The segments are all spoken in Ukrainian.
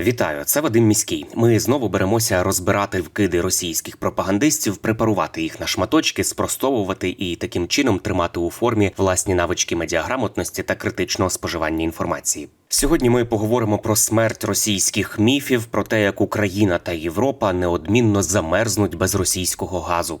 Вітаю, це Вадим Міський. Ми знову беремося розбирати вкиди російських пропагандистів, препарувати їх на шматочки, спростовувати і таким чином тримати у формі власні навички медіаграмотності та критичного споживання інформації. Сьогодні ми поговоримо про смерть російських міфів, про те, як Україна та Європа неодмінно замерзнуть без російського газу.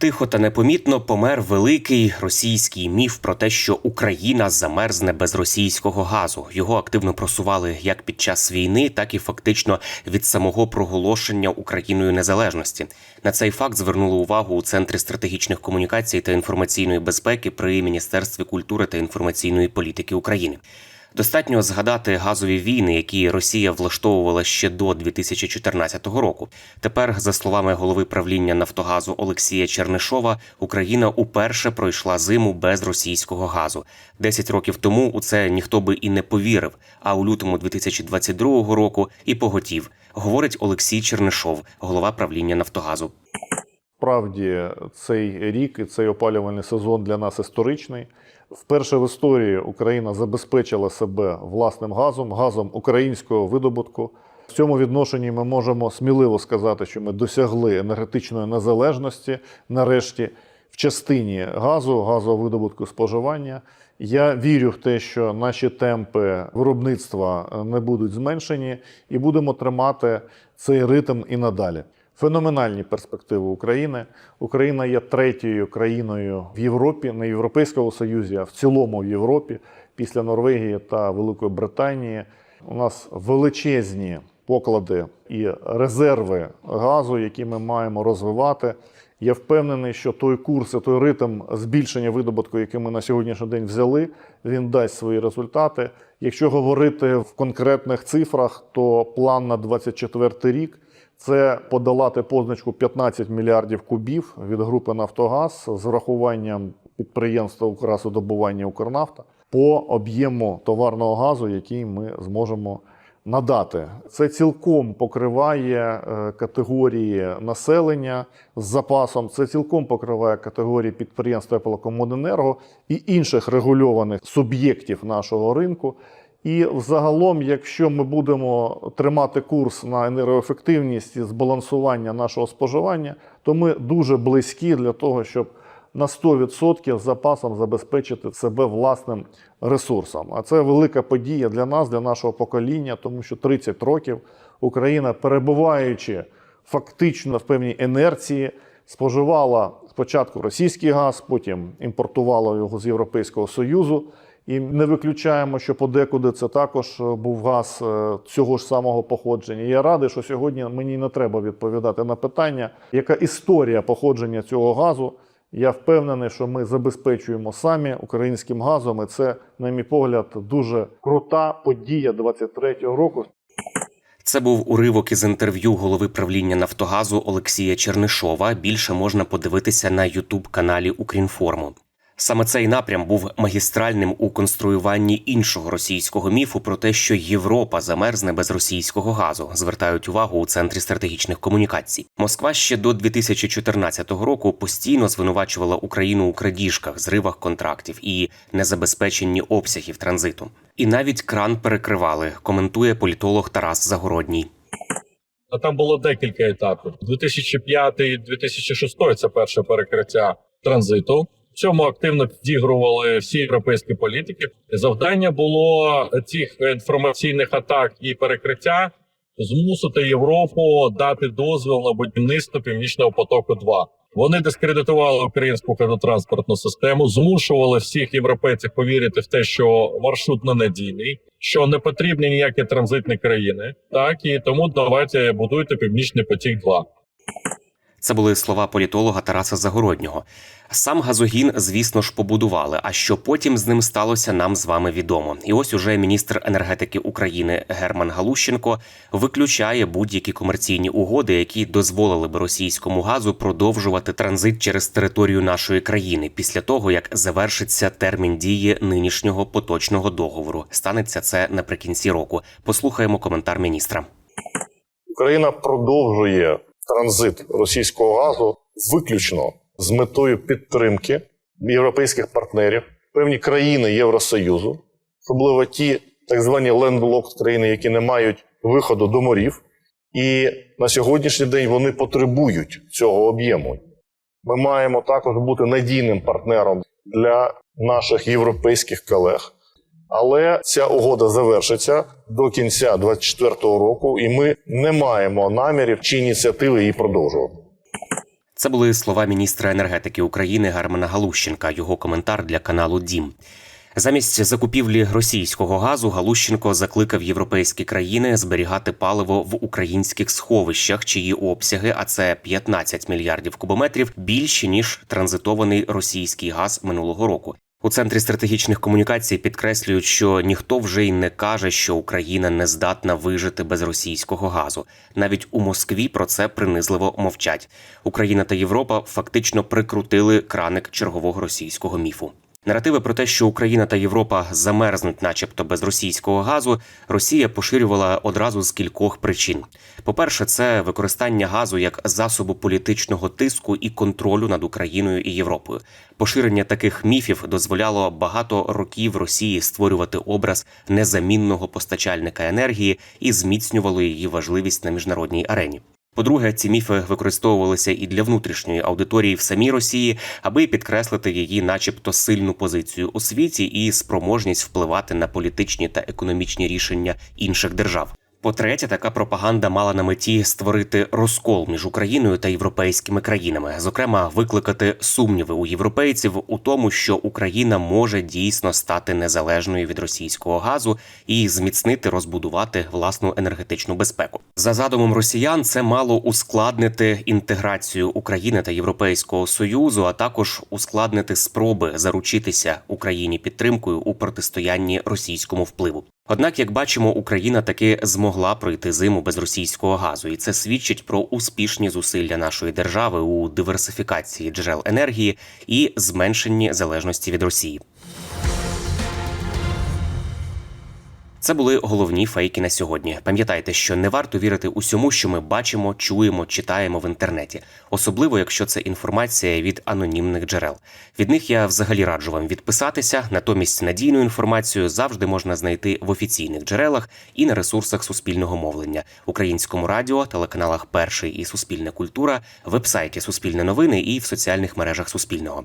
Тихо та непомітно помер великий російський міф про те, що Україна замерзне без російського газу. Його активно просували як під час війни, так і фактично від самого проголошення Україною незалежності. На цей факт звернули увагу у центрі стратегічних комунікацій та інформаційної безпеки при міністерстві культури та інформаційної політики України. Достатньо згадати газові війни, які Росія влаштовувала ще до 2014 року. Тепер, за словами голови правління Нафтогазу Олексія Чернишова, Україна уперше пройшла зиму без російського газу. Десять років тому у це ніхто би і не повірив. А у лютому 2022 року і поготів, говорить Олексій Чернишов, голова правління Нафтогазу. Справді цей рік і цей опалювальний сезон для нас історичний. Вперше в історії Україна забезпечила себе власним газом, газом українського видобутку. В цьому відношенні ми можемо сміливо сказати, що ми досягли енергетичної незалежності нарешті в частині газу, газового видобутку споживання. Я вірю в те, що наші темпи виробництва не будуть зменшені, і будемо тримати цей ритм і надалі. Феноменальні перспективи України. Україна є третьою країною в Європі, не в Європейському Союзі, а в цілому в Європі, після Норвегії та Великої Британії. У нас величезні поклади і резерви газу, які ми маємо розвивати. Я впевнений, що той курс, і той ритм збільшення видобутку, який ми на сьогоднішній день взяли, він дасть свої результати. Якщо говорити в конкретних цифрах, то план на 2024 рік це подолати позначку 15 мільярдів кубів від групи Нафтогаз з врахуванням підприємства «Укргазодобування Укрнафта по об'єму товарного газу, який ми зможемо надати. Це цілком покриває е, категорії населення з запасом, це цілком покриває категорії підприємств теплокомуненерго і інших регульованих суб'єктів нашого ринку. І взагалом, якщо ми будемо тримати курс на енергоефективність і збалансування нашого споживання, то ми дуже близькі для того, щоб на 100% запасом забезпечити себе власним ресурсом. А це велика подія для нас, для нашого покоління, тому що 30 років Україна, перебуваючи фактично в певній інерції, споживала спочатку російський газ, потім імпортувала його з Європейського Союзу. І не виключаємо, що подекуди це також е, був газ е, цього ж самого походження. Я радий, що сьогодні мені не треба відповідати на питання, яка історія походження цього газу. Я впевнений, що ми забезпечуємо самі українським газом, і це, на мій погляд, дуже крута подія 23-го року. Це був уривок із інтерв'ю голови правління Нафтогазу Олексія Чернишова. Більше можна подивитися на Ютуб каналі Укрінформу. Саме цей напрям був магістральним у конструюванні іншого російського міфу про те, що Європа замерзне без російського газу. Звертають увагу у центрі стратегічних комунікацій. Москва ще до 2014 року постійно звинувачувала Україну у крадіжках, зривах контрактів і незабезпеченні обсягів транзиту. І навіть кран перекривали. Коментує політолог Тарас Загородній. А там було декілька етапів. 2005-2006 це перше перекриття транзиту. Цьому активно підігрували всі європейські політики. Завдання було цих інформаційних атак і перекриття змусити Європу дати дозвіл на будівництво північного потоку. 2 вони дискредитували українську газотранспортну систему, змушували всіх європейців повірити в те, що маршрут ненадійний, що не потрібні ніякі транзитні країни. Так і тому давайте будуйте північний потік. 2 Це були слова політолога Тараса Загороднього. Сам газогін, звісно ж, побудували. А що потім з ним сталося, нам з вами відомо. І ось уже міністр енергетики України Герман Галущенко виключає будь-які комерційні угоди, які дозволили б російському газу продовжувати транзит через територію нашої країни після того, як завершиться термін дії нинішнього поточного договору. Станеться це наприкінці року. Послухаємо коментар міністра. Україна продовжує транзит російського газу виключно з метою підтримки європейських партнерів, певні країни Євросоюзу, особливо ті так звані лендлок країни, які не мають виходу до морів. І на сьогоднішній день вони потребують цього об'єму. Ми маємо також бути надійним партнером для наших європейських колег. Але ця угода завершиться до кінця 2024 року, і ми не маємо намірів чи ініціативи її продовжувати. Це були слова міністра енергетики України Германа Галущенка. Його коментар для каналу Дім. Замість закупівлі російського газу Галущенко закликав європейські країни зберігати паливо в українських сховищах, чиї обсяги, а це 15 мільярдів кубометрів, більші ніж транзитований російський газ минулого року. У центрі стратегічних комунікацій підкреслюють, що ніхто вже й не каже, що Україна не здатна вижити без російського газу. Навіть у Москві про це принизливо мовчать. Україна та Європа фактично прикрутили краник чергового російського міфу. Наративи про те, що Україна та Європа замерзнуть, начебто без російського газу, Росія поширювала одразу з кількох причин. По-перше, це використання газу як засобу політичного тиску і контролю над Україною і Європою. Поширення таких міфів дозволяло багато років Росії створювати образ незамінного постачальника енергії і зміцнювало її важливість на міжнародній арені. По-друге, ці міфи використовувалися і для внутрішньої аудиторії в самій Росії, аби підкреслити її, начебто, сильну позицію у світі і спроможність впливати на політичні та економічні рішення інших держав. По-третє, така пропаганда мала на меті створити розкол між Україною та європейськими країнами, зокрема, викликати сумніви у європейців у тому, що Україна може дійсно стати незалежною від російського газу і зміцнити розбудувати власну енергетичну безпеку. За задумом росіян, це мало ускладнити інтеграцію України та Європейського союзу, а також ускладнити спроби заручитися Україні підтримкою у протистоянні російському впливу. Однак, як бачимо, Україна таки змогла пройти зиму без російського газу, і це свідчить про успішні зусилля нашої держави у диверсифікації джерел енергії і зменшенні залежності від Росії. Це були головні фейки на сьогодні. Пам'ятайте, що не варто вірити усьому, що ми бачимо, чуємо, читаємо в інтернеті, особливо якщо це інформація від анонімних джерел. Від них я взагалі раджу вам відписатися. Натомість надійну інформацію завжди можна знайти в офіційних джерелах і на ресурсах суспільного мовлення, українському радіо, телеканалах Перший і Суспільна культура, вебсайті Суспільне новини і в соціальних мережах Суспільного.